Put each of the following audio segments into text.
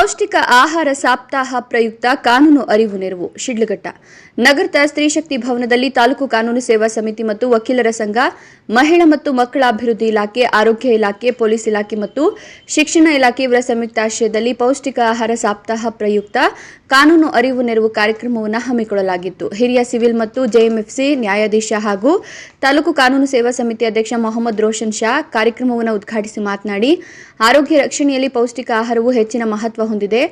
ಪೌಷ್ಟಿಕ ಆಹಾರ ಸಾಪ್ತಾಹ ಪ್ರಯುಕ್ತ ಕಾನೂನು ಅರಿವು ನೆರವು, ಶಿಡ್ಲಘಟ್ಟ. ನಗರದ ಸ್ತ್ರೀಶಕ್ತಿ ಭವನದಲ್ಲಿ ತಾಲೂಕು ಕಾನೂನು ಸೇವಾ ಸಮಿತಿ ಮತ್ತು ವಕೀಲರ ಸಂಘ, ಮಹಿಳಾ ಮತ್ತು ಮಕ್ಕಳ ಅಭಿವೃದ್ಧಿ ಇಲಾಖೆ, ಆರೋಗ್ಯ ಇಲಾಖೆ, ಪೊಲೀಸ್ ಇಲಾಖೆ ಮತ್ತು ಶಿಕ್ಷಣ ಇಲಾಖೆ ಇವರ ಸಂಯುಕ್ತಾಶ್ರಯದಲ್ಲಿ ಪೌಷ್ಟಿಕ ಆಹಾರ ಸಾಪ್ತಾಹ ಪ್ರಯುಕ್ತ ಕಾನೂನು ಅರಿವು ನೆರವು ಕಾರ್ಯಕ್ರಮವನ್ನು ಹಮ್ಮಿಕೊಳ್ಳಲಾಗಿತ್ತು. ಹಿರಿಯ ಸಿವಿಲ್ ಮತ್ತು ಜೆಎಂಎಫ್ಸಿ ನ್ಯಾಯಾಧೀಶ ಹಾಗೂ ತಾಲೂಕು ಕಾನೂನು ಸೇವಾ ಸಮಿತಿ ಅಧ್ಯಕ್ಷ ಮೊಹಮ್ಮದ್ ರೋಷನ್ ಶಾ ಕಾರ್ಯಕ್ರಮವನ್ನು ಉದ್ಘಾಟಿಸಿ ಮಾತನಾಡಿ, ಆರೋಗ್ಯ ರಕ್ಷಣೆಯಲ್ಲಿ ಪೌಷ್ಟಿಕ ಆಹಾರವು ಹೆಚ್ಚಿನ ಮಹತ್ವ ಹೊಂದಿದೆ.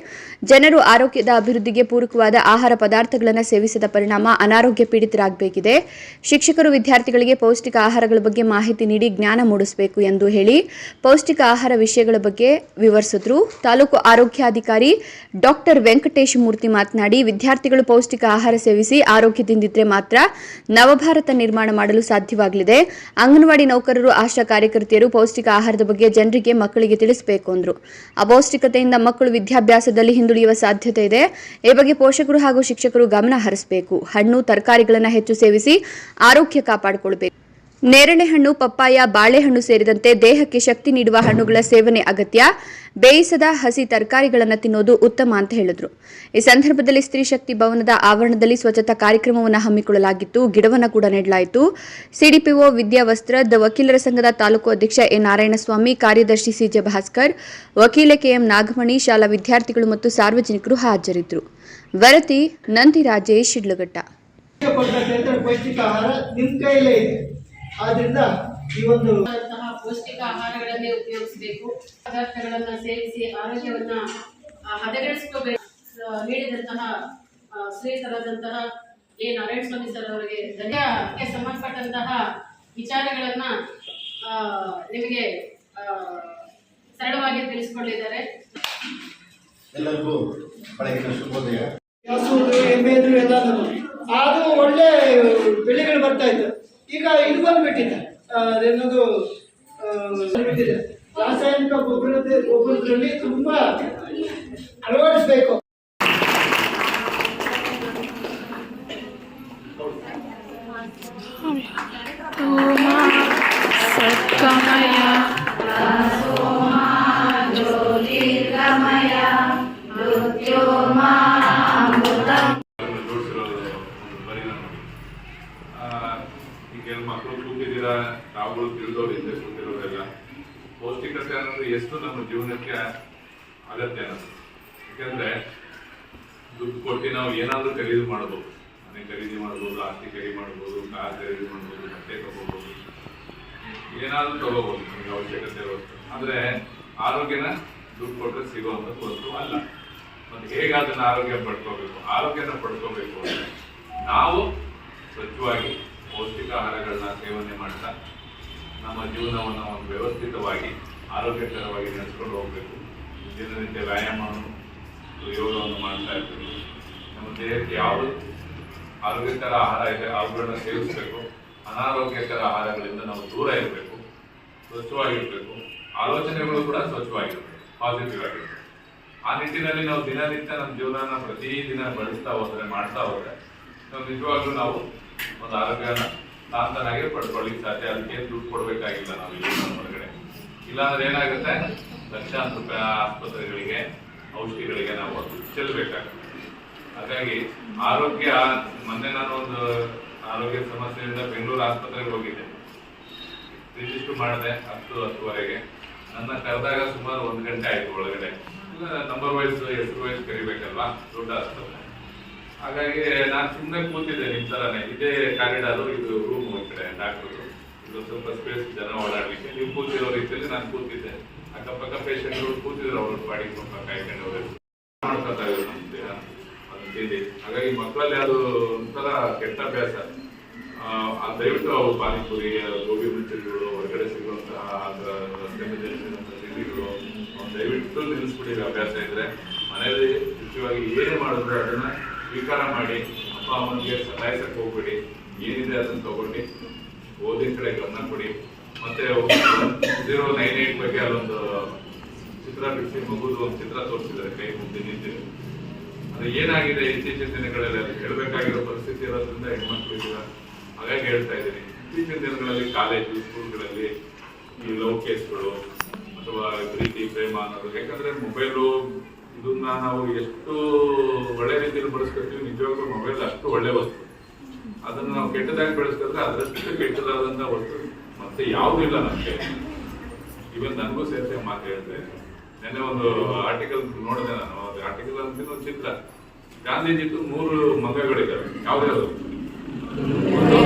ಜನರು ಆರೋಗ್ಯದ ಅಭಿವೃದ್ಧಿಗೆ ಪೂರಕವಾದ ಆಹಾರ ಪದಾರ್ಥಗಳನ್ನು ಸೇವಿಸಿದ ಪರಿಣಾಮ ಅನಾರೋಗ್ಯ ಪೀಡಿತರಾಗಬೇಕಿದೆ. ಶಿಕ್ಷಕರು ವಿದ್ಯಾರ್ಥಿಗಳಿಗೆ ಪೌಷ್ಟಿಕ ಆಹಾರಗಳ ಬಗ್ಗೆ ಮಾಹಿತಿ ನೀಡಿ ಜ್ಞಾನ ಮೂಡಿಸಬೇಕು ಎಂದು ಹೇಳಿ ಪೌಷ್ಟಿಕ ಆಹಾರ ವಿಷಯಗಳ ಬಗ್ಗೆ ವಿವರಿಸಿದ್ರು. ತಾಲೂಕು ಆರೋಗ್ಯಾಧಿಕಾರಿ ಡಾಕ್ಟರ್ ವೆಂಕಟೇಶ್ ಮೂರ್ತಿ ಮಾತನಾಡಿ, ವಿದ್ಯಾರ್ಥಿಗಳು ಪೌಷ್ಟಿಕ ಆಹಾರ ಸೇವಿಸಿ ಆರೋಗ್ಯದಿಂದಿದ್ರೆ ಮಾತ್ರ ನವಭಾರತ ನಿರ್ಮಾಣ ಮಾಡಲು ಸಾಧ್ಯವಾಗಲಿದೆ. ಅಂಗನವಾಡಿ ನೌಕರರು, ಆಶಾ ಕಾರ್ಯಕರ್ತೆಯರು ಪೌಷ್ಟಿಕ ಆಹಾರದ ಬಗ್ಗೆ ಜನರಿಗೆ ಮಕ್ಕಳಿಗೆ ತಿಳಿಸಬೇಕು ಅಂದ್ರು. ಅಪೌಷ್ಟಿಕತೆಯಿಂದ ಮಕ್ಕಳು ವಿದ್ಯಾಭ್ಯಾಸದಲ್ಲಿ ಹಿಂದುಳಿಯುವ ಸಾಧ್ಯತೆ ಇದೆ. ಈ ಬಗ್ಗೆ ಪೋಷಕರು ಹಾಗೂ ಶಿಕ್ಷಕರು ಗಮನ ಹರಿಸಬೇಕು. ಹಣ್ಣು, ತರಕಾರಿಗಳನ್ನು ಹೆಚ್ಚು ಸೇವಿಸಿ ಆರೋಗ್ಯ ಕಾಪಾಡಿಕೊಳ್ಬೇಕು. ನೇರಳೆ ಹಣ್ಣು ಪಪ್ಪಾಯ, ಬಾಳೆಹಣ್ಣು ಸೇರಿದಂತೆ ದೇಹಕ್ಕೆ ಶಕ್ತಿ ನೀಡುವ ಹಣ್ಣುಗಳ ಸೇವನೆ ಅಗತ್ಯ. ಬೇಯಿಸದ ಹಸಿ ತರಕಾರಿಗಳನ್ನು ತಿನ್ನೋದು ಉತ್ತಮ ಅಂತ ಹೇಳಿದ್ರು. ಈ ಸಂದರ್ಭದಲ್ಲಿ ಸ್ತ್ರೀ ಶಕ್ತಿ ಭವನದ ಆವರಣದಲ್ಲಿ ಸ್ವಚ್ಛತಾ ಕಾರ್ಯಕ್ರಮವನ್ನು ಹಮ್ಮಿಕೊಳ್ಳಲಾಗಿತ್ತು. ಗಿಡವನ್ನು ಕೂಡ ನೆಡಲಾಯಿತು. ಸಿಡಿಪಿಒ ವಿದ್ಯಾವಸ್ತ್ರದ ವಕೀಲರ ಸಂಘದ ತಾಲೂಕು ಅಧ್ಯಕ್ಷ ಎ. ನಾರಾಯಣಸ್ವಾಮಿ, ಕಾರ್ಯದರ್ಶಿ ಸಿಜೆ ಭಾಸ್ಕರ್ ವಕೀಲ ಕೆಎಂ ನಾಗಮಣಿ, ಶಾಲಾ ವಿದ್ಯಾರ್ಥಿಗಳು ಮತ್ತು ಸಾರ್ವಜನಿಕರು ಹಾಜರಿದ್ದರು. ವರತಿ ನಂದಿ ರಾಜೇಶ್ ಶಿಡ್ಲಘಟ್ಟ ಆದ್ರಿಂದ ಈ ಒಂದು ಪೌಷ್ಟಿಕ ಆಹಾರಗಳನ್ನೇ ಉಪಯೋಗಿಸಬೇಕು ಪದಾರ್ಥಗಳನ್ನ ಸೇವಿಸಿ ಆರೋಗ್ಯವನ್ನ ಹದಗೆಡಿಸ್ಕೋಬೇಕು ನೀಡಿದಂತಹ ಶ್ರೀಸರಾದಂತಹ ಎ ನಾರಾಯಣ ಸ್ವಾಮಿ ಸರ್ ಅವರಿಗೆ ಧನ್ಯಕ್ಕೆ ಸಂಬಂಧಪಟ್ಟಂತಹ ವಿಚಾರಗಳನ್ನ ನಿಮಗೆ ಸರಳವಾಗಿ ತಿಳಿಸಿಕೊಂಡಿದ್ದಾರೆ ಎಲ್ಲರಿಗೂ ಬೆಳಗಿನ ಶುಭೋದಯ ಆದ್ರೂ ಒಳ್ಳೆ ಬೆಳೆಗಳು ಬರ್ತಾ ಇತ್ತು ಈಗ ಇದು ಬಂದ್ಬಿಟ್ಟಿದೆ. ಅದೇನದು ರಾಸಾಯನಿಕ ಗೊಬ್ಬರದ ಗೊಬ್ಬರದಲ್ಲಿ ತುಂಬಾ ಅಳವಡಿಸ್ಬೇಕು. ದುಡ್ಡು ಕೊಟ್ಟು ನಾವು ಏನಾದರೂ ಖರೀದಿ ಮಾಡ್ಬೋದು. ಮನೆ ಖರೀದಿ ಮಾಡ್ಬೋದು, ಆಸ್ತಿ ಖರೀದಿ ಮಾಡ್ಬೋದು, ಕಾರ್ ಖರೀದಿ ಮಾಡ್ಬೋದು, ಬಟ್ಟೆ ತಗೋಬೋದು. ಏನಾದರೂ ತಗೋಬೋದು ನಮಗೆ ಅವಶ್ಯಕತೆ ಇರೋದು ಆದರೆ ಆರೋಗ್ಯನ ದುಡ್ಡು ಕೊಟ್ಟರೆ ಸಿಗುವಂಥದ್ದು ವಸ್ತು ಅಲ್ಲ. ಮತ್ತು ಹೇಗೆ ಅದನ್ನು ಆರೋಗ್ಯ ಪಡ್ಕೋಬೇಕು? ಆರೋಗ್ಯನ ಪಡ್ಕೋಬೇಕು ಅಂದರೆ ನಾವು ಸ್ವಚ್ಛವಾಗಿ ಪೌಷ್ಟಿಕ ಆಹಾರಗಳನ್ನ ಸೇವನೆ ಮಾಡ್ತಾ ನಮ್ಮ ಜೀವನವನ್ನು ಒಂದು ವ್ಯವಸ್ಥಿತವಾಗಿ ಆರೋಗ್ಯಕರವಾಗಿ ನಡೆಸ್ಕೊಂಡು ಹೋಗಬೇಕು. ದಿನನಿತ್ಯ ವ್ಯಾಯಾಮವನ್ನು ಯೋಗವನ್ನು ಮಾಡ್ತಾ ಇರ್ತೀವಿ. ನಮ್ಮ ದೇಹಕ್ಕೆ ಯಾವುದು ಆರೋಗ್ಯಕರ ಆಹಾರ ಇದೆ, ಅವುಗಳನ್ನ ಸೇವಿಸಬೇಕು. ಅನಾರೋಗ್ಯಕರ ಆಹಾರಗಳಿಂದ ನಾವು ದೂರ ಇರಬೇಕು, ಸ್ವಚ್ಛವಾಗಿರಬೇಕು. ಆಲೋಚನೆಗಳು ಕೂಡ ಸ್ವಚ್ಛವಾಗಿರ್ಬೇಕು ಪಾಸಿಟಿವ್ ಆಗಿರ್ಬೇಕು. ಆ ನಿಟ್ಟಿನಲ್ಲಿ ನಾವು ದಿನನಿತ್ಯ ನಮ್ಮ ಜೀವನನ ಪ್ರತಿದಿನ ಬಳಸ್ತಾ ಹೋದರೆ, ಮಾಡ್ತಾ ಹೋದರೆ, ನಾವು ನಿಜವಾಗ್ಲೂ ನಾವು ಒಂದು ಆರೋಗ್ಯನ ತಾಂತನಾಗಿ ಪಡ್ಕೊಳ್ಳಿಕ್ಕೆ ಸಾಧ್ಯ. ಅದಕ್ಕೆ ಏನ್ ದುಡ್ಡು ಕೊಡಬೇಕಾಗಿಲ್ಲ ನಾವು ಹೊರಗಡೆ. ಇಲ್ಲಾಂದ್ರೆ ಏನಾಗುತ್ತೆ? ಲಕ್ಷಾಂತರ ರೂಪಾಯಿ ಆಸ್ಪತ್ರೆಗಳಿಗೆ ಔಷಧಿಗಳಿಗೆ ನಾವು ಚೆಲ್ಲಬೇಕಾಗ್ತದೆ. ಹಾಗಾಗಿ ಆರೋಗ್ಯ ಮೊನ್ನೆ ನಾನು ಒಂದು ಆರೋಗ್ಯ ಸಮಸ್ಯೆಯಿಂದ ಬೆಂಗಳೂರು ಆಸ್ಪತ್ರೆಗೆ ಹೋಗಿದ್ದೆ. ರಿಜಿಸ್ಟರ್ ಮಾಡಿದೆ ಹತ್ತು, ಹತ್ತುವರೆಗೆ. ನನ್ನ ಕರೆದಾಗ ಸುಮಾರು ಒಂದು ಗಂಟೆ ಆಯ್ತು ಒಳಗಡೆ. ನಂಬರ್ ವೈಸ್ ಹೆಸರು ವೈಸ್ ಕರಿಬೇಕಲ್ವಾ? ದೊಡ್ಡ ಆಸ್ಪತ್ರೆ. ಹಾಗಾಗಿ ನಾನು ಸುಮ್ಮನೆ ಕೂತಿದ್ದೆ ನಿಮ್ಮ ತರಾನೇ. ಇದೇ ಕಾರಿಡಾರು ಇದು ರೂಮ್ ಈ ಕಡೆ ಡಾಕ್ಟರ್ ಇದು ಸ್ವಲ್ಪ ಸ್ಪೇಸ್ ಜನ ಓಡಾಡಲಿಕ್ಕೆ. ನೀವು ಕೂತಿರೋ ರೀತಿಯಲ್ಲಿ ನಾನು ಕೂತಿದ್ದೆ. ಅಕ್ಕಪಕ್ಕ ಪೇಷಂಟ್ಗಳು ಕೂತಿದ್ರು ಅವ್ರ ಬಾಡಿ ಸ್ವಲ್ಪ ಕಾಯ್ಕೊಂಡು ಅವ್ರು ಮಾಡ್ಕೊತಾ ಇದ್ರು ನಮ್ಮ ದೇಹ ಹಾಗಾಗಿ ಮಕ್ಕಳಲ್ಲಿ ಅದು ಒಂಥರ ಕೆಟ್ಟ ಅಭ್ಯಾಸ. ಆ, ದಯವಿಟ್ಟು ಅವು ಪಾನಿಪುರಿ ಗೋಬಿ ಮಂಚೂರಿಗಳು ಹೊರಗಡೆ ಸಿಗುವಂತಹ ತಿಂಡಿಗಳು ದಯವಿಟ್ಟು ನಿಲ್ಲಿಸ್ಬಿಡಿ ಅಭ್ಯಾಸ ಇದ್ರೆ. ಮನೆಯಲ್ಲಿ ಮುಖ್ಯವಾಗಿ ಏನೇ ಮಾಡಿದ್ರು ಅದನ್ನ ಸ್ವೀಕಾರ ಮಾಡಿ ಅಪ್ಪ ಅಮ್ಮನಿಗೆ ಸತಾಯಿಸಕ್ಕೆ ಹೋಗ್ಬಿಡಿ. ಏನಿದೆ ಅದನ್ನ ತಗೊಂಡು ಓದಿನ ಕಡೆ ಗಮನ ಕೊಡಿ. ಮತ್ತೆ ಜೀರೋ ನೈನ್ ಏಟ್ ಬಗ್ಗೆ ಅಲ್ಲೊಂದು ಚಿತ್ರ ಬಿಡಿಸಿ ಮಗುದು ಒಂದು ಚಿತ್ರ ತೋರಿಸಿದ್ದಾರೆ, ಕೈ ಮುಂದೆ ನಿಂತು ಅದು ಏನಾಗಿದೆ ಇತ್ತೀಚಿನ ದಿನಗಳಲ್ಲಿ ಅದು ಹೇಳಬೇಕಾಗಿರೋ ಪರಿಸ್ಥಿತಿ ಇರೋದ್ರಿಂದ ಹೆಣ್ಮಕ್ಳು ಇದ್ದೀರಾ ಹಾಗಾಗಿ ಹೇಳ್ತಾ ಇದ್ದೀನಿ. ಇತ್ತೀಚಿನ ದಿನಗಳಲ್ಲಿ ಕಾಲೇಜು, ಸ್ಕೂಲ್ಗಳಲ್ಲಿ ಈ ಲವ್ ಕೇಸ್ಗಳು ಅಥವಾ ಪ್ರೀತಿ, ಪ್ರೇಮ ಅನ್ನೋದು. ಯಾಕಂದ್ರೆ ಮೊಬೈಲು ಇದನ್ನ ನಾವು ಎಷ್ಟು ಒಳ್ಳೆ ರೀತಿಯಲ್ಲಿ ಬಳಸ್ಕೊತೀವಿ ನಿಜವಾಗ್ಲೂ ಮೊಬೈಲ್ ಅಷ್ಟು ಒಳ್ಳೆ ವಸ್ತು. ಅದನ್ನು ನಾವು ಕೆಟ್ಟದಾಗಿ ಬೆಳೆಸ್ಕೊಂಡ್ರೆ ಅದರಷ್ಟು ಕೆಟ್ಟದಾದಂಥ ವಸ್ತು ಮತ್ತೆ ಯಾವುದೂ ಇಲ್ಲ ನನಗೆ ಇವನ್ ನನಗೂ ಸೇರಿಸಿ ಮಾತು ಹೇಳಿದೆ ನೆನ್ನೆ ಒಂದು ಆರ್ಟಿಕಲ್ ನೋಡಿದೆ ನಾನು. ಅದು ಆರ್ಟಿಕಲ್ ಅಂತ ಒಂದು ಚಿತ್ರ. ಗಾಂಧೀಜಿ ಮೂರು ಮಗಗಳಿದ್ದಾವೆ. ಯಾವ್ದು ಒಂದು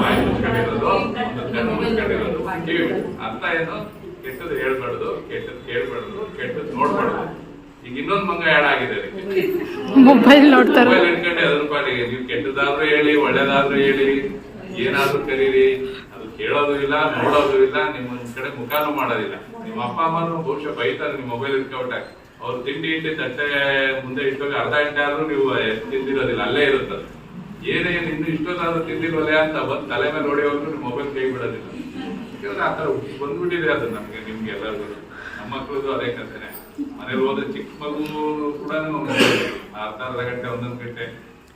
ಬಾಯಿ ಮುಚ್ಕೊಂಡಿರೋದು ಒಂದು ಕಣ್ಣು ಮುಚ್ಕೊಂಡಿರೋದು ಕಿವಿ ಅರ್ಥ ಏನು? ಕೆಟ್ಟದ್ದು ಹೇಳ್ಬಾರ್ದು ಕೆಟ್ಟದ್ದು ಕೇಳ್ಬಾರ್ದು ಕೆಟ್ಟದ್ದು ನೋಡ್ಬಾರ್ದು. ಈಗ ಇನ್ನೊಂದು ಮಂಗ ಆಗಿದೆ ಮೊಬೈಲ್ ನೋಡ್ತಾರೆ ಮೊಬೈಲ್ ಇಟ್ಕೊಂಡೆ ಅದ್ರ ಪಾಲಿಗೆ ನೀವು ಕೆಟ್ಟದಾದ್ರೂ ಹೇಳಿ ಒಳ್ಳೇದಾದ್ರೂ ಹೇಳಿ ಏನಾದ್ರೂ ಕರೀರಿ. ಕೇಳೋದು ಇಲ್ಲ, ನೋಡೋದು ಇಲ್ಲ, ನಿಮ್ಮ ಕಡೆ ಮುಖಾನು ಮಾಡೋದಿಲ್ಲ. ನಿಮ್ಮ ಅಪ್ಪ ಅಮ್ಮನೂ ಬಹುಶಃ ಬೈತಾರೆ, ನಿಮ್ಮ ಮೊಬೈಲ್ ಇಟ್ಕೊಟ್ಟ ಅವ್ರು ತಿಂಡಿ ಇಟ್ಟು ತಟ್ಟೆ ಮುಂದೆ ಇಟ್ಟೋಗಿ ಅರ್ಧ ಗಂಟೆ ಆದ್ರೂ ನೀವು ತಿಂದಿರೋದಿಲ್ಲ, ಅಲ್ಲೇ ಇರುತ್ತೆ ಏನೇ ಇನ್ನು ಇಷ್ಟೊತ್ತಾದ್ರೂ ತಿಂದಿಲ್ವಲ್ಲ ಅಂತ ಬಂದು ತಲೆ ಮೇಲೆ ನೋಡಿ ಹೋದ್ರು ನಿಮ್ಮ ಮೊಬೈಲ್ ಕೈ ಬಿಡೋದಿಲ್ಲ. ಯಾಕಂದ್ರೆ ಆ ತರ ಬಂದ್ಬಿಟ್ಟಿದೆ ಅದು ನಮ್ಗೆ, ನಿಮ್ಗೆ ಎಲ್ಲರಿಗೂ. ನಮ್ಮ ಮಕ್ಕಳದು ಅದೇ ಕಥೆನೆ ಮನೇಲಿ ಹೋದ್ರೆ ಚಿಕ್ಕ ಮಗು ಕೂಡ ಅರ್ಧ ಅರ್ಧ ಗಂಟೆ, ಒಂದೊಂದು ಗಂಟೆ.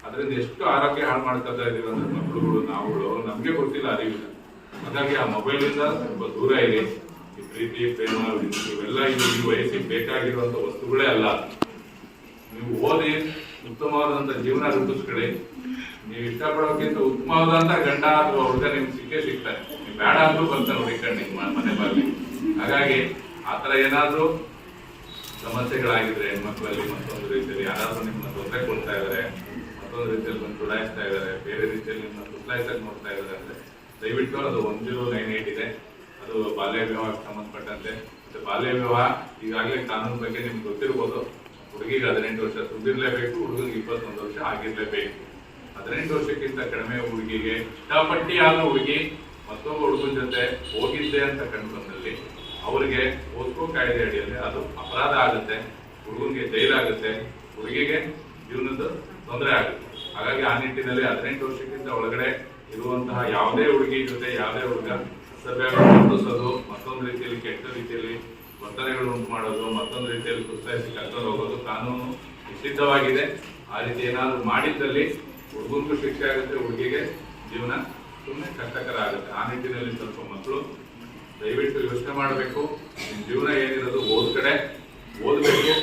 ಅದರಿಂದ ಎಷ್ಟು ಆರೋಗ್ಯ ಹಾಳು ಮಾಡ್ಕೊತಾ ಇದೀವಿ ಅಂದ್ರೆ ಮಕ್ಕಳುಗಳು ನಾವುಗಳು, ನಮ್ಗೆ ಗೊತ್ತಿಲ್ಲ ಅರಿವಿಲ್ಲ. ಹಾಗಾಗಿ ಆ ಮೊಬೈಲ್ ಇಂದ ಸ್ವಲ್ಪ ದೂರ ಇದೆ ಈ ಪ್ರೀತಿ, ಪ್ರೇಮ ಇವೆಲ್ಲ ಇದು ಈ ವಯಸ್ಸಿಗೆ ಬೇಕಾಗಿರುವಂತ ವಸ್ತುಗಳೇ ಅಲ್ಲ. ನೀವು ಓದಿ ಉತ್ತಮವಾದಂತ ಜೀವನ ರೂಪಿಸ್ಕೊಳ್ಳಿ. ನೀವು ಇಷ್ಟಪಡೋಕ್ಕಿಂತ ಉತ್ತಮವಾದಂತ ಗಂಡ ಅಥವಾ ಹುಡುಗ ನಿಮ್ಗೆ ಸಿಕ್ಕೇ ಸಿಗ್ತಾರೆ ನೀವು ಬೇಡ ಅಂದ್ರೂ ಬರ್ತಾರೆ ಹುಡುಕೊಂಡು ನಿಮ್ಮ ಮನೆ ಬಾಗಿ ಹಾಗಾಗಿ ಆ ಆತರ ಏನಾದ್ರೂ ಸಮಸ್ಯೆಗಳಾಗಿದ್ರೆ ಹೆಣ್ಮಕ್ಳಲ್ಲಿ ಮತ್ತೊಂದು ರೀತಿಯಲ್ಲಿ ಯಾರಾದ್ರೂ ನಿಮ್ಮನ್ನ ತೊಂದರೆ ಕೊಡ್ತಾ ಇದಾರೆ, ಮತ್ತೊಂದು ರೀತಿಯಲ್ಲಿ ಬಂದು ಚುಡಾಯಿಸ್ತಾ ಇದಾರೆ, ಬೇರೆ ರೀತಿಯಲ್ಲಿ ನಿಮ್ಮನ್ನ ಸುತ್ತಾಯಿಸಕ್ಕೆ ನೋಡ್ತಾ ಇದಾರೆ ಅಂದ್ರೆ ದಯವಿಟ್ಟು ಅದು ಒನ್ ಜೀರೋ ನೈನ್ ಏಟ್ ಇದೆ. ಅದು ಬಾಲ್ಯ ವಿವಾಹಕ್ಕೆ ಸಂಬಂಧಪಟ್ಟಂತೆ. ಮತ್ತೆ ಬಾಲ್ಯ ವಿವಾಹ ಈಗಾಗಲೇ ಕಾನೂನು ಬಗ್ಗೆ ನಿಮ್ಗೆ ಗೊತ್ತಿರ್ಬೋದು. ಹುಡುಗಿಗೆ ಹದಿನೆಂಟು ವರ್ಷ ತುಂಬಿರ್ಲೇಬೇಕು, ಹುಡುಗನಿಗೆ ಇಪ್ಪತ್ತೊಂದು ವರ್ಷ ಆಗಿರಲೇಬೇಕು. ಹದಿನೆಂಟು ವರ್ಷಕ್ಕಿಂತ ಕಡಿಮೆ ಹುಡುಗಿಗೆ ಇಷ್ಟಪಟ್ಟಿ ಆದ ಹುಡುಗಿ ಮತ್ತೊಬ್ಬ ಹುಡುಗನ ಜೊತೆ ಹೋಗಿದ್ದೆ ಅಂತ ಕಂಡು ಬಂದಲ್ಲಿ ಅವರಿಗೆ ಓದ್ಕೋ ಕಾಯ್ದೆ ಅಡಿಯಲ್ಲಿ ಅದು ಅಪರಾಧ ಆಗುತ್ತೆ, ಹುಡುಗನಿಗೆ ಜೈಲಾಗುತ್ತೆ ಹುಡುಗಿಗೆ ಜೀವನದ ತೊಂದರೆ ಆಗುತ್ತೆ. ಹಾಗಾಗಿ ಆ ನಿಟ್ಟಿನಲ್ಲಿ ಹದಿನೆಂಟು ವರ್ಷಕ್ಕಿಂತ ಒಳಗಡೆ ಇರುವಂತಹ ಯಾವುದೇ ಹುಡುಗಿ ಜೊತೆ, ಯಾವುದೇ ಹುಡುಗ ವರ್ತಿಸೋದು ಮತ್ತೊಂದು ರೀತಿಯಲ್ಲಿ ಕೆಟ್ಟ ರೀತಿಯಲ್ಲಿ ವರ್ತನೆಗಳು ಉಂಟು ಮಾಡೋದು, ಮತ್ತೊಂದು ರೀತಿಯಲ್ಲಿ ಪ್ರೋತ್ಸಾಹಿಸಿ ಕರ್ಕೊಂಡು ಹೋಗೋದು ಕಾನೂನು ನಿಷಿದ್ಧವಾಗಿದೆ. ಆ ರೀತಿ ಏನಾದರೂ ಮಾಡಿದ್ದಲ್ಲಿ ಹುಡುಗನಿಗೂ ಶಿಕ್ಷೆ ಆಗುತ್ತೆ, ಹುಡುಗಿಗೆ ಜೀವನ ಸುಮ್ಮನೆ ಕಷ್ಟಕರ ಆಗುತ್ತೆ ಆ ನಿಟ್ಟಿನಲ್ಲಿ ಸ್ವಲ್ಪ ಮಕ್ಕಳು ದಯವಿಟ್ಟು ಯೋಚನೆ ಮಾಡಬೇಕು. ನಿಮ್ಮ ಜೀವನ ಏನಿರೋದು ಓದ್ ಕಡೆ, ಓದಬೇಕು.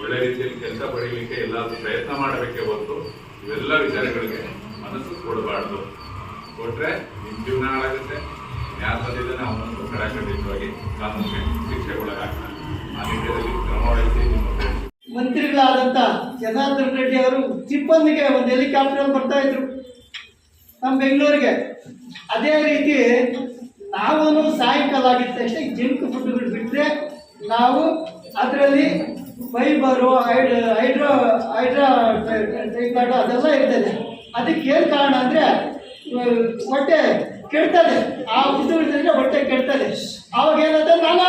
ಒಳ್ಳೆ ರೀತಿಯಲ್ಲಿ ಕೆಲಸ ಪಡೀಲಿಕ್ಕೆ ಎಲ್ಲಾದರೂ ಪ್ರಯತ್ನ ಮಾಡಬೇಕೇ ಹೊರತು ಇವೆಲ್ಲ ವಿಚಾರಗಳಿಗೆ ಮನಸ್ಸು ಕೊಡಬಾರ್ದು. ಕೊಟ್ರೆ ನಿಮ್ಮ ಜೀವನ ಹಾಳಾಗುತ್ತೆ ಯಾರು ಬಂದಿದ್ದಾನೆ ಅವನನ್ನು ಕಡಾಖಂಡಿತವಾಗಿ ಕಾನೂನಿಗೆ ಶಿಕ್ಷೆಗೊಳಗಾಗ್ತಾನೆ ಆ ನಿಟ್ಟಿನಲ್ಲಿ ಕ್ರಮ ವಹಿಸಿ ನಿಮ್ಮ ಮಂತ್ರಿಗಳಾದಂಥ ಜನಾರ್ದನ್ ರೆಡ್ಡಿ ಅವರು ಸಿಬ್ಬಂದಿಗೆ ಒಂದು ಹೆಲಿಕಾಪ್ಟರ್ ಬರ್ತಾ ಇದ್ರು ನಮ್ಮ ಬೆಂಗಳೂರಿಗೆ ಅದೇ ರೀತಿ ನಾವು ಸಾಯಂಕಾಲ ಆಗಿದ ತಕ್ಷಣ ಜಿಂಕ್ ಫುಡ್ಗಳು ಬಿಟ್ಟರೆ ನಾವು ಅದರಲ್ಲಿ ಫೈಬರು ಹೈಡ್ ಹೈಡ್ರೋ ಹೈಡ್ರಾ ಅದೆಲ್ಲ ಇರ್ತದೆ ಅದಕ್ಕೆ ಏನು ಕಾರಣ ಅಂದರೆ ಹೊಟ್ಟೆ ಕೆಡ್ತದೆ. ಆ ತಿಂದ್ರೆ ಹೊಟ್ಟೆ ಕೆಡ್ತದೆ. ಅವಾಗ ಏನಂತ ನಾನಾ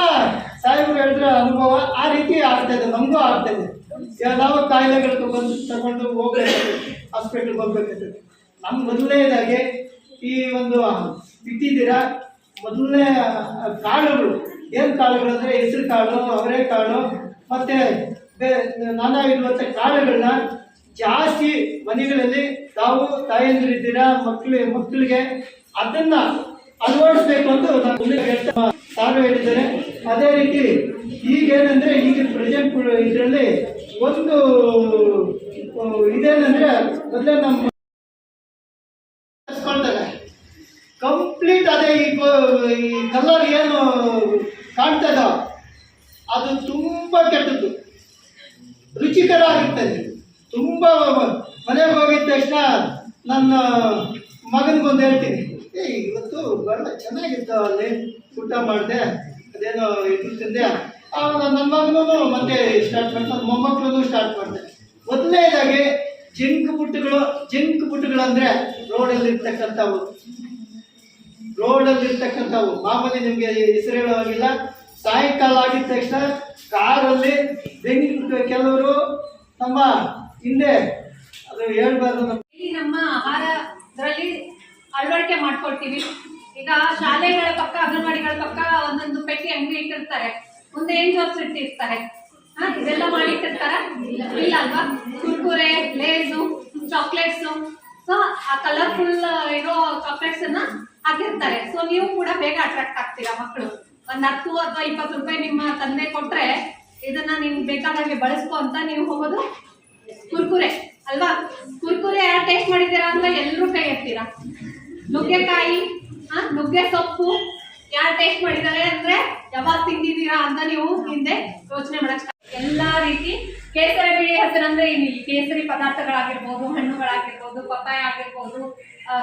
ಸಾಹೇಬರು ಹೇಳಿದ್ರೆ, ಅನುಭವ ಆ ರೀತಿ ಆಗ್ತದೆ ನಮಗೂ ಆಗ್ತದೆ ಯಾವ ಕಾಯಿಲೆಗಳು ಬಂದು ತಗೊಂಡು ಹೋಗ್ಬೇಕು. ಹಾಸ್ಪಿಟ್ಲ್ಗೆ ಹೋಗ್ಬೇಕಾಗ್ತದೆ ನಮ್ಮ ಮೊದಲನೇದಾಗಿ ಈ ಒಂದು ಇಟ್ಟಿದ್ದೀರಾ? ಮೊದಲನೇ ಕಾಳುಗಳು. ಏನು ಕಾಳುಗಳು ಅಂದರೆ ಹೆಸರು ಕಾಳು ಅವರೆಕಾಳು ಮತ್ತು ನಾನಾ ಇರುವಂಥ ಕಾಳುಗಳನ್ನ ಜಾಸ್ತಿ ಮನೆಗಳಲ್ಲಿ ತಾವು ತಾಯಂದಿರಿದ್ದೀರಾ ಮಕ್ಕಳು, ಮಕ್ಕಳಿಗೆ ಅದನ್ನ ಅಳವಡಿಸ್ಬೇಕು ಅಂತ ನಾನು ಸಾರು ಅದೇ ರೀತಿ ಈಗೇನಂದ್ರೆ ಈಗ ಪ್ರೆಸೆಂಟ್ ಇದರಲ್ಲಿ ಒಂದು ಇದೇನಂದ್ರೆ ಮೊದಲೇ ನಮ್ಮ ಕಂಪ್ಲೀಟ್ ಅದೇ ಈ ಕಲರ್ ಏನು ಕಾಣ್ತದ ಅದು ತುಂಬ ಕೆಟ್ಟದ್ದು. ರುಚಿಕರ ಆಗಿರ್ತದೆ. ತುಂಬ ಮನೆಗೆ ಹೋಗಿದ ತಕ್ಷಣ ನನ್ನ ಮಗನಿಗೊಂದು ಹೇಳ್ತೀನಿ. ಏ ಇವತ್ತು ಬಹಳ ಚೆನ್ನಾಗಿತ್ತು ಅಲ್ಲಿ ಊಟ ಮಾಡಿದೆ, ಅದೇನೋ ಇದು ತಿಂದೆ. ಆವಾಗ ನನ್ನ ಮಗನೂ ಮತ್ತೆ ಸ್ಟಾರ್ಟ್ ಮಾಡ್ತಾರೆ ಮೊಮ್ಮಕ್ಕಳು ಸ್ಟಾರ್ಟ್ ಮಾಡಿದೆ. ಮೊದಲನೇದಾಗಿ ಜಿಂಕ್ ಬುಟ್ಟುಗಳು ಜಿಂಕ್ ಬುಟ್ಟುಗಳು ಅಂದರೆ ರೋಡಲ್ಲಿ ಇರ್ತಕ್ಕಂಥವು ರೋಡಲ್ಲಿ ಇರ್ತಕ್ಕಂಥವು ಮಾಮೂಲಿ ನಿಮಗೆ ಹೆಸರು ಹೇಳುವಾಗಿಲ್ಲ ಸಾಯಂಕಾಲ ಆಗಿದ ತಕ್ಷಣ ಕಾರಲ್ಲಿ ಬೆಂಗ್ ಕೆಲವರು ನಮ್ಮ ಹಿಂದೆ ಅದು ಹೇಳ್ಬಾರ್ದು ಇಲ್ಲಿ ನಮ್ಮ ಆಹಾರದಲ್ಲಿ ಅಳವಡಿಕೆ ಮಾಡ್ಕೊಳ್ತೀವಿ. ಈಗ ಶಾಲೆಗಳ ಪಕ್ಕ, ಅಂಗನವಾಡಿಗಳ ಪಕ್ಕ ಒಂದೊಂದು ಪೆಟ್ಟಿ ಅಂಗಡಿ ಇಟ್ಟಿರ್ತಾರೆ. ಮುಂದೆ ಏನ್ ಜಾಬ್ಸ್ ಇಟ್ಟಿರ್ತಾರೆ. ಇದೆಲ್ಲ ಮಾಡಿಟ್ಟಿರ್ತಾರ? ಇಲ್ಲ ಅಲ್ವಾ? Kurkure, Lays, chocolates. ಸೊ ಆ ಕಲರ್ಫುಲ್ ಇರೋ ಚಾಕ್ಲೇಟ್ಸ್ ಅನ್ನ ಹಾಕಿರ್ತಾರೆ. ಸೊ ನೀವು ಕೂಡ ಬೇಗ ಅಟ್ರಾಕ್ಟ್ ಆಗ್ತೀರಾ ಮಕ್ಕಳು ಒಂದ್ ಹತ್ತು ಅಥವಾ ಇಪ್ಪತ್ತು ರೂಪಾಯಿ ನಿಮ್ಮ ತಂದೆ ಕೊಟ್ರೆ ಇದನ್ನ ನಿಮ್ಗೆ ಬೇಕಾದಾಗೆ ಬಳಸ್ಕೊ ಅಂತ ನೀವು ಹೋಗೋದು ಕುರ್ಕುರೆ, ಅಲ್ವಾ? ಕುರ್ಕುರೆ ಯಾರು ಟೇಸ್ಟ್ ಮಾಡಿದ್ದೀರಾ ಅಂದ್ರೆ ಎಲ್ಲರೂ ಕೈ ಎತ್ತೀರಾ? ನುಗ್ಗೆಕಾಯಿ ನುಗ್ಗೆ ಸೊಪ್ಪು ಯಾರು ಟೇಸ್ಟ್ ಮಾಡಿದ್ದಾರೆ ಅಂದ್ರೆ ಯಾವಾಗ ತಿಂದಿದ್ದೀರಾ ಅಂತ ನೀವು ಹಿಂದೆ ಯೋಚನೆ ಮಾಡಕ್ ಎಲ್ಲಾ ರೀತಿ ಕೇಸರಿ ಬಿಳಿ ಹೆಸರಂದ್ರೆ ಇಲ್ಲಿ? ಕೇಸರಿ ಪದಾರ್ಥಗಳಾಗಿರ್ಬೋದು, ಹಣ್ಣುಗಳಾಗಿರ್ಬೋದು, ಪಪ್ಪಾಯ ಆಗಿರ್ಬೋದು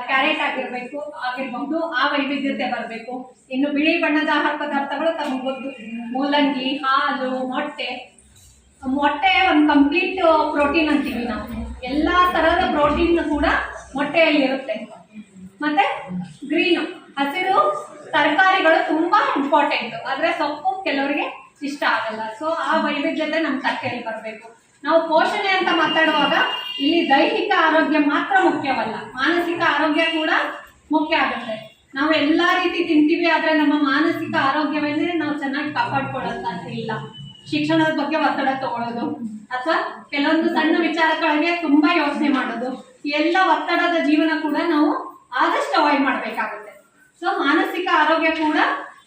ಕ್ಯಾರೆಟ್ ಆಗಿರ್ಬೇಕು, ಆಗಿರ್ಬಹುದು, ಆ ವೈವಿಧ್ಯತೆ ಬರಬೇಕು. ಇನ್ನು ಬಿಳಿ ಬಣ್ಣದ ಆಹಾರ ಪದಾರ್ಥಗಳು ತಮಗೆ ಗೊತ್ತು. ಮೂಲಂಗಿ, ಹಾಲು, ಮೊಟ್ಟೆ ಮೊಟ್ಟೆ ಒಂದು ಕಂಪ್ಲೀಟ್ ಪ್ರೋಟೀನ್ ಅಂತೀವಿ ನಾವು. ಎಲ್ಲ ತರಹದ ಪ್ರೋಟೀನ್ ಕೂಡ ಮೊಟ್ಟೆಯಲ್ಲಿ ಇರುತ್ತೆ. ಮತ್ತೆ ಗ್ರೀನು ಹಸಿರು ತರಕಾರಿಗಳು ತುಂಬಾ ಇಂಪಾರ್ಟೆಂಟ್ ಆದ್ರೆ ಸೊಪ್ಪು ಕೆಲವರಿಗೆ ಇಷ್ಟ ಆಗಲ್ಲ. ಸೊ ಆ ವೈವಿಧ್ಯತೆ ನಮ್ಮ ತಟ್ಟೆಯಲ್ಲಿ ಬರಬೇಕು. ನಾವು ಪೋಷಣೆ ಅಂತ ಮಾತಾಡುವಾಗ ಇಲ್ಲಿ ದೈಹಿಕ ಆರೋಗ್ಯ ಮಾತ್ರ ಮುಖ್ಯವಲ್ಲ. ಮಾನಸಿಕ ಆರೋಗ್ಯ ಕೂಡ ಮುಖ್ಯ ಆಗುತ್ತೆ. ನಾವು ಎಲ್ಲಾ ರೀತಿ ತಿಂತೀವಿ, ಆದ್ರೆ ನಮ್ಮ ಮಾನಸಿಕ ಆರೋಗ್ಯವನ್ನೇ ನಾವು ಚೆನ್ನಾಗಿ ಕಾಪಾಡ್ಕೊಳ್ಳೋಂತ ಇಲ್ಲ ಶಿಕ್ಷಣದ ಬಗ್ಗೆ ಒತ್ತಡ ತಗೊಳ್ಳೋದು ಅಥವಾ ಕೆಲವೊಂದು ಸಣ್ಣ ವಿಚಾರಗಳಿಗೆ ತುಂಬಾ ಯೋಚನೆ ಮಾಡೋದು. ಎಲ್ಲ ಒತ್ತಡದ ಜೀವನ ಕೂಡ ನಾವು ಆದಷ್ಟು ಅವಾಯ್ಡ್ ಮಾಡಬೇಕಾಗುತ್ತೆ. ಸೊ ಮಾನಸಿಕ ಆರೋಗ್ಯ ಕೂಡ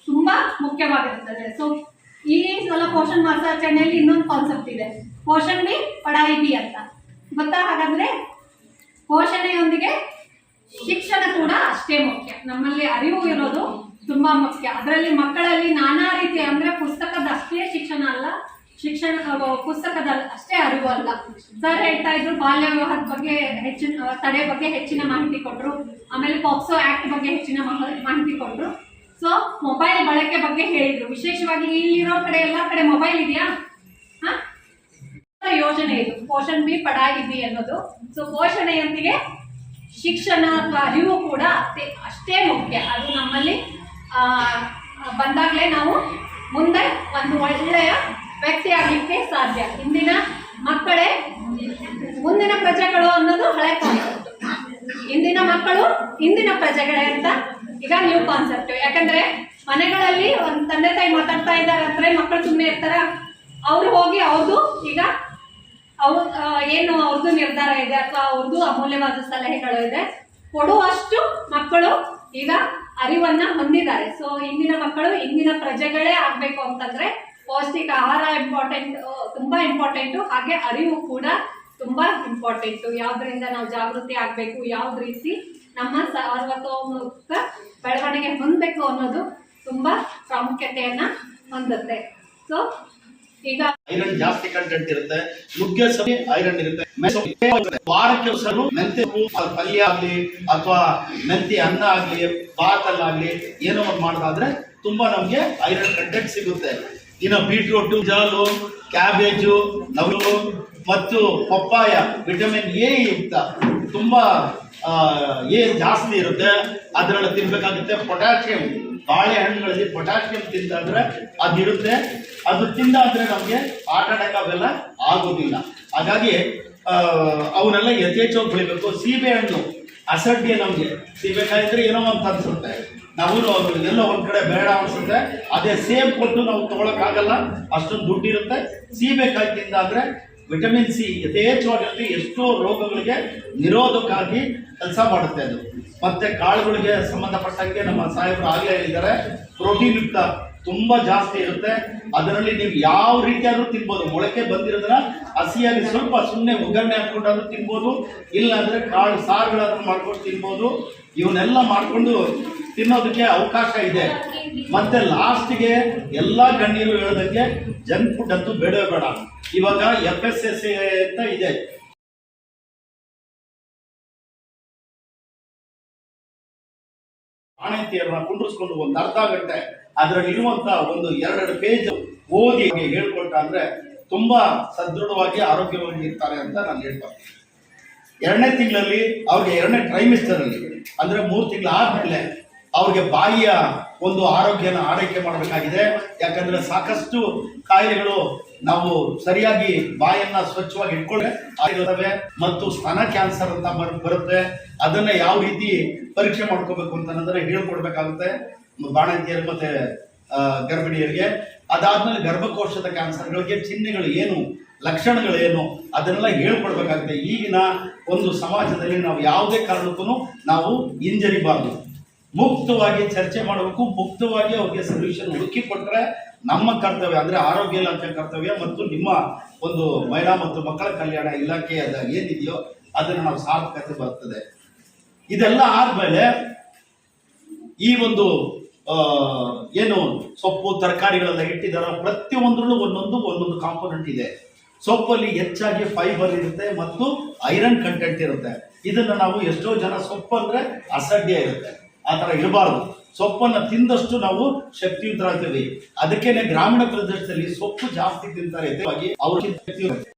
ತುಂಬಾ ಮುಖ್ಯವಾಗಿರುತ್ತದೆ. ಸೊ ಈ ಸಲ ಪೋಷಣ್ ಮಾಸಾಚರಣೆಯಲ್ಲಿ ಇನ್ನೊಂದು ಕಾನ್ಸೆಪ್ಟ್ ಇದೆ. ಪೋಷಣ್ ಬಿ ಪಡಾಯಿ ಬಿ ಅಂತ. ಗೊತ್ತಾ? ಹಾಗಾದ್ರೆ ಪೋಷಣೆಯೊಂದಿಗೆ ಶಿಕ್ಷಣ ಕೂಡ ಅಷ್ಟೇ ಮುಖ್ಯ. ನಮ್ಮಲ್ಲಿ ಅರಿವು ಇರೋದು ತುಂಬಾ ಮುಖ್ಯ ಅದರಲ್ಲಿ ಮಕ್ಕಳಲ್ಲಿ ನಾನಾ ರೀತಿ ಅಂದ್ರೆ ಪುಸ್ತಕದ ಅಷ್ಟೇ ಶಿಕ್ಷಣ ಅಲ್ಲ, ಶಿಕ್ಷಣ ಪುಸ್ತಕದ ಅಷ್ಟೇ ಅರಿವು ಅಲ್ಲ. ಸರ್ ಹೇಳ್ತಾ ಇದ್ರು ಬಾಲ್ಯ ವಿವಾಹದ ಬಗ್ಗೆ ಹೆಚ್ಚಿನ ತಡೆ ಬಗ್ಗೆ ಹೆಚ್ಚಿನ ಮಾಹಿತಿ ಕೊಟ್ರು. ಆಮೇಲೆ ಪಾಕ್ಸೋ ಆಕ್ಟ್ ಬಗ್ಗೆ ಹೆಚ್ಚಿನ ಮಹ- ಮಾಹಿತಿ ಕೊಟ್ರು. ಸೊ ಮೊಬೈಲ್ ಬಳಕೆ ಬಗ್ಗೆ ಹೇಳಿದ್ರು. ವಿಶೇಷವಾಗಿ ಇಲ್ಲಿರೋ ಕಡೆ, ಎಲ್ಲ ಕಡೆ ಮೊಬೈಲ್ ಇದೆಯಾ? ಯೋಜನೆ ಇದು. ಪೋಷಣ್ ಬಿ ಪಡಾಯಿ ಬಿ ಅನ್ನೋದು. ಸೊ ಪೋಷಣೆಯೊಂದಿಗೆ ಶಿಕ್ಷಣ ಅಥವಾ ಅರಿವು ಕೂಡ ಅಷ್ಟೇ ಮುಖ್ಯ. ಅದು ನಮ್ಮಲ್ಲಿ ಬಂದಾಗಲೇ ನಾವು ಮುಂದೆ ಒಂದು ಒಳ್ಳೆಯ ವ್ಯಕ್ತಿ ಆಗಲಿಕ್ಕೆ ಸಾಧ್ಯ. ಇಂದಿನ ಮಕ್ಕಳೇ ಮುಂದಿನ ಪ್ರಜೆಗಳು ಅನ್ನೋದು ಹಳೆ ಕಾನ್ಸೆಪ್ಟ್ ಇಂದಿನ ಮಕ್ಕಳು ಇಂದಿನ ಪ್ರಜೆಗಳೇ ಅಂತ ಈಗ ನ್ಯೂ ಕಾನ್ಸೆಪ್ಟ್ ಯಾಕಂದ್ರೆ ಮನೆಗಳಲ್ಲಿ ಒಂದು ತಂದೆ ತಾಯಿ ಮಾತಾಡ್ತಾ ಇದ್ದಾರೆ ಅಂದ್ರೆ ಮಕ್ಕಳು ಸುಮ್ಮನೆ ಇರ್ತಾರ? ಅವ್ರು ಹೋಗಿ ಅವ್ರದ್ದು ಈಗ ಅವ್ರ ಏನು ಅವ್ರದ್ದು ನಿರ್ಧಾರ ಇದೆ ಅಥವಾ ಅವ್ರದ್ದು ಅಮೂಲ್ಯವಾದ ಸಲಹೆಗಳು ಇದೆ. ಕೊಡುವಷ್ಟು ಮಕ್ಕಳು ಈಗ ಅರಿವನ್ನ ಹೊಂದಿದ್ದಾರೆ. ಸೊ ಇಂದಿನ ಮಕ್ಕಳು, ಇಂದಿನ ಪ್ರಜೆಗಳೇ ಆಗ್ಬೇಕು ಅಂತಂದ್ರೆ ಪೌಷ್ಟಿಕ ಆಹಾರ ಇಂಪಾರ್ಟೆಂಟ್ ತುಂಬಾ ಇಂಪಾರ್ಟೆಂಟು ಹಾಗೆ ಅರಿವು ಕೂಡ ತುಂಬಾ ಇಂಪಾರ್ಟೆಂಟು ಯಾವ್ದ್ರಿಂದ ನಾವು ಜಾಗೃತಿ ಆಗ್ಬೇಕು, ಯಾವ್ದು ರೀತಿ ನಮ್ಮ ಸರ್ವತೋಮುಖ ಬೆಳವಣಿಗೆ ಹೊಂದಬೇಕು ಅನ್ನೋದು ತುಂಬಾ ಪ್ರಾಮುಖ್ಯತೆಯನ್ನ ಹೊಂದುತ್ತೆ. ಸೊ ಈಗ ಐರನ್ ಜಾಸ್ತಿ ಕಂಟೆಂಟ್ ಇರುತ್ತೆ, ನುಗ್ಗೆ ಸರಿ ಐರನ್ ಇರುತ್ತೆ. ವಾರಕ್ಕೆ ಸರು ಮೆಂತೆ ಪಲ್ಯ ಆಗ್ಲಿ, ಅಥವಾ ಮೆಂತೆ ಅನ್ನ ಆಗ್ಲಿ ಬಾತಲ್ಲಾಗ್ಲಿ ಏನೋ ಒಂದು ಮಾಡೋದಾದ್ರೆ ತುಂಬಾ ನಮ್ಗೆ ಐರನ್ ಕಂಟೆಂಟ್ ಸಿಗುತ್ತೆ. ಇನ್ನು ಬೀಟ್ರೂಟ್ ಜಾಲು ಕ್ಯಾಬೇಜು ನವಲು ಮತ್ತು ಪಪ್ಪಾಯ, ವಿಟಮಿನ್ ಎ ಯುಕ್ತ ತುಂಬಾ ಏನ್ ಜಾಸ್ತಿ ಇರುತ್ತೆ. ಅದರಲ್ಲಿ ತಿನ್ಬೇಕಾಗುತ್ತೆ ಪೊಟ್ಯಾಷಿಯಂ. ಬಾಳೆಹಣ್ಣುಗಳಲ್ಲಿ ಪೊಟ್ಯಾಷಿಯಂ ತಿಂತಂದ್ರೆ ಅದಿರುತ್ತೆ. ಅದು ತಿಂದಾದ್ರೆ ನಮಗೆ ಹಾರ್ಟ್ ಅಟ್ಯಾಕ್ ಅವೆಲ್ಲ ಆಗೋದಿಲ್ಲ. ಹಾಗಾಗಿ ಅವನ್ನೆಲ್ಲ ಯಥೇಚ್ಛವಾಗಿ ಬೆಳಿಬೇಕು. ಸೀಬೆ ಹಣ್ಣು ಅಸಡ್ಡೆ ನಮಗೆ. ಸೀಬೆಕಾಯಿ ಏನೋ ಅಂತ ಅನ್ಸುತ್ತೆ. ನಾವು ಎಲ್ಲೋ ಒಂದ್ ಕಡೆ ಬೇಡ ಅನ್ಸುತ್ತೆ. ಅದೇ ಸೇಮ್ ಕೊಟ್ಟು ನಾವು ತಗೊಳಕ್ಕಾಗಲ್ಲ. ಅಷ್ಟೊಂದು ದುಡ್ಡಿರುತ್ತೆ. ಸೀಬೆಕಾಯಿ ತಿಂದಾದ್ರೆ ವಿಟಮಿನ್ ಸಿ ಯಥೇಚ್ಛವಾಗಿರುತ್ತೆ ಎಷ್ಟೋ ರೋಗಗಳಿಗೆ ನಿರೋಧಕ್ಕಾಗಿ ಕೆಲಸ ಮಾಡುತ್ತೆ ಅದು. ಮತ್ತೆ ಕಾಳುಗಳಿಗೆ ಸಂಬಂಧಪಟ್ಟಂಗೆ ನಮ್ಮ ಸಾಹೇಬರು ಆಗಲೇ ಹೇಳಿದ್ದಾರೆ ಪ್ರೋಟೀನ್ ಯುಕ್ತ ತುಂಬಾ ಜಾಸ್ತಿ ಇರುತ್ತೆ. ಅದರಲ್ಲಿ ನೀವು ಯಾವ ರೀತಿಯಾದ್ರೂ ತಿನ್ಬೋದು. ಮೊಳಕೆ ಬಂದಿರೋದನ್ನ ಹಸಿಯಾಗಿ ಸ್ವಲ್ಪ ಸುಮ್ಮನೆ ಒಗ್ಗರಣೆ ಹಾಕೊಂಡಾದ್ರೂ ತಿನ್ಬೋದು. ಇಲ್ಲ ಅಂದ್ರೆ ಕಾಳು ಸಾರುಗಳಾದ್ರೂ ಮಾಡ್ಕೊಂಡು ತಿನ್ಬೋದು. ಇವನ್ನೆಲ್ಲ ಮಾಡಿಕೊಂಡು ತಿನ್ನೋದಕ್ಕೆ ಅವಕಾಶ ಇದೆ. ಮತ್ತೆ ಲಾಸ್ಟ್ಗೆ ಎಲ್ಲ ಗಣ್ಯರು ಹೇಳೋದಕ್ಕೆ ಜಂಕ್ ಫುಡ್ ಅಂತೂ ಬೇಡವೇ ಬೇಡ. ಇವಾಗ ಎಫ್ ಎಸ್ ಎಸ್ ಅಂತ ಇದೆ. ಆಣತಿಯರನ್ನ ಕುಂಡ್ರಿಸ್ಕೊಂಡು ಒಂದು ಅರ್ಧ ಗಂಟೆ ಅದರಲ್ಲಿ ಇರುವಂತ ಒಂದು ಎರಡೆರಡು ಪೇಜ್ ಓದಿ ಹೇಳ್ಕೊಟ್ಟ ಅಂದ್ರೆ ತುಂಬಾ ಸದೃಢವಾಗಿ ಆರೋಗ್ಯವಾಗಿ ಇರ್ತಾರೆ ಅಂತ ನಾನು ಹೇಳ್ತೇನೆ ಎರಡನೇ ತಿಂಗಳಲ್ಲಿ ಅವ್ರಿಗೆ ಎರಡನೇ ಟ್ರೈಮಿಸ್ಟರ್ ಅಲ್ಲಿ, ಅಂದ್ರೆ ಮೂರು ತಿಂಗಳು ಆದ್ಮೇಲೆ ಅವ್ರಿಗೆ ಬಾಯಿಯ ಒಂದು ಆರೋಗ್ಯನ ಆರೈಕೆ ಮಾಡಬೇಕಾಗಿದೆ. ಯಾಕಂದ್ರೆ ಸಾಕಷ್ಟು ಕಾಯಿಲೆಗಳು ನಾವು ಸರಿಯಾಗಿ ಬಾಯನ್ನ ಸ್ವಚ್ಛವಾಗಿ ಇಟ್ಕೊಂಡ್ರೆ ಆಗಿರುತ್ತವೆ ಮತ್ತು ಸ್ತನ ಕ್ಯಾನ್ಸರ್ ಅಂತ ಬರ್- ಬರುತ್ತೆ. ಅದನ್ನ ಯಾವ ರೀತಿ ಪರೀಕ್ಷೆ ಮಾಡ್ಕೋಬೇಕು ಅಂತ ಅನ್ನೋದನ್ನ ಹೇಳ್ಕೊಡ್ಬೇಕಾಗುತ್ತೆ. ಬಾಣಂತಿಯರು ಮತ್ತೆ ಗರ್ಭಿಣಿಯರಿಗೆ. ಅದಾದ್ಮೇಲೆ ಗರ್ಭಕೋಶದ ಕ್ಯಾನ್ಸರ್ಗಳಿಗೆ ಚಿಹ್ನೆಗಳು ಏನು, ಲಕ್ಷಣಗಳು ಏನು, ಅದನ್ನೆಲ್ಲ ಹೇಳ್ಕೊಡ್ಬೇಕಾಗುತ್ತೆ. ಈಗಿನ ಒಂದು ಸಮಾಜದಲ್ಲಿ ನಾವು ಯಾವುದೇ ಕಾರಣಕ್ಕೂ ನಾವು ಹಿಂಜರಿಬಾರ್ದು. ಮುಕ್ತವಾಗಿ ಚರ್ಚೆ ಮಾಡಬೇಕು, ಮುಕ್ತವಾಗಿ ಅವ್ರಿಗೆ ಸೊಲ್ಯೂಷನ್ ಹುಡುಕಿ ಕೊಟ್ಟರೆ ನಮ್ಮ ಕರ್ತವ್ಯ ಅಂದ್ರೆ ಆರೋಗ್ಯ ಇಲಾಖೆ ಕರ್ತವ್ಯ ಮತ್ತು ನಿಮ್ಮ ಒಂದು ಮಹಿಳಾ ಮತ್ತು ಮಕ್ಕಳ ಕಲ್ಯಾಣ ಇಲಾಖೆಯ ಏನಿದೆಯೋ ಅದನ್ನು ನಾವು ಸಾರ್ಥಕತೆ ಬರ್ತದೆ. ಇದೆಲ್ಲ ಆದ್ಮೇಲೆ ಈ ಒಂದು ಏನು ಸೊಪ್ಪು, ತರಕಾರಿಗಳೆಲ್ಲ ಇಟ್ಟಿದಾರ, ಪ್ರತಿಯೊಂದ್ರಲ್ಲೂ ಒಂದೊಂದು ಒಂದೊಂದು ಕಾಂಪೋನೆಂಟ್ ಇದೆ. ಸೊಪ್ಪಲ್ಲಿ ಹೆಚ್ಚಾಗಿ ಫೈಬರ್ ಇರುತ್ತೆ ಮತ್ತು ಐರನ್ ಕಂಟೆಂಟ್ ಇರುತ್ತೆ. ಇದನ್ನ ನಾವು ಎಷ್ಟೋ ಜನ ಸೊಪ್ಪು ಅಂದ್ರೆ ಅಸಡ್ಡೆ ಇರುತ್ತೆ. ಆ ಥರ ಇರಬಾರ್ದು. ಸೊಪ್ಪನ್ನ ತಿಂದಷ್ಟು ನಾವು ಶಕ್ತಿಯುತರಾಗ್ತೀವಿ. ಅದಕ್ಕೇನೆ ಗ್ರಾಮೀಣ ಪ್ರದೇಶದಲ್ಲಿ ಸೊಪ್ಪು ಜಾಸ್ತಿ ತಿಂತಾರೆ. ಅವ್ರಿಗೆ